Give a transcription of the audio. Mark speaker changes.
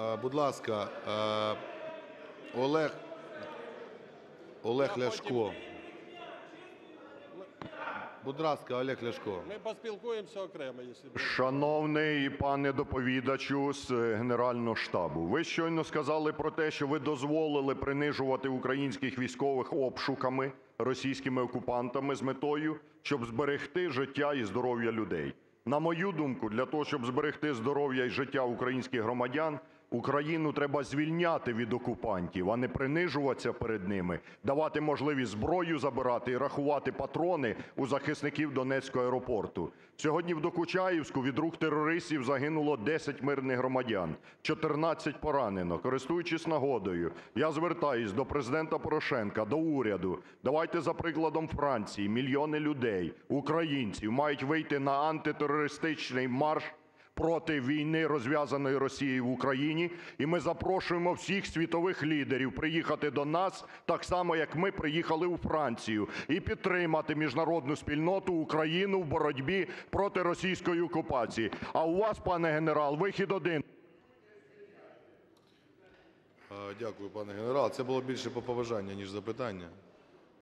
Speaker 1: Е, Будь ласка, е, Олег, Олег Ляшко. Будь ласка, Олег Ляшко.
Speaker 2: Ми поспілкуємося окремо, якщо.
Speaker 3: Шановний пане доповідачу з Генерального штабу, ви щойно сказали про те, що ви дозволили принижувати українських військових обшуками російськими окупантами з метою, щоб зберегти життя і здоров'я людей. На мою думку, для того, щоб зберегти здоров'я і життя українських громадян, Україну треба звільняти від окупантів, а не принижуватися перед ними, давати можливість зброю забирати і рахувати патрони у захисників Донецького аеропорту. Сьогодні в Докучаєвську від рук терористів загинуло 10 мирних громадян, 14 поранено. Користуючись нагодою, я звертаюсь до Президента Порошенка, до уряду. Давайте за прикладом Франції. Мільйони людей, українців, мають вийти на антитерористичний марш проти війни, розв'язаної Росією в Україні. І ми запрошуємо всіх світових лідерів приїхати до нас, так само, як ми приїхали у Францію, і підтримати міжнародну спільноту Україну в боротьбі проти російської окупації. А у вас, пане генерал, вихід один.
Speaker 1: Е, Дякую, пане генерал. Це було більше по побажання, ніж запитання.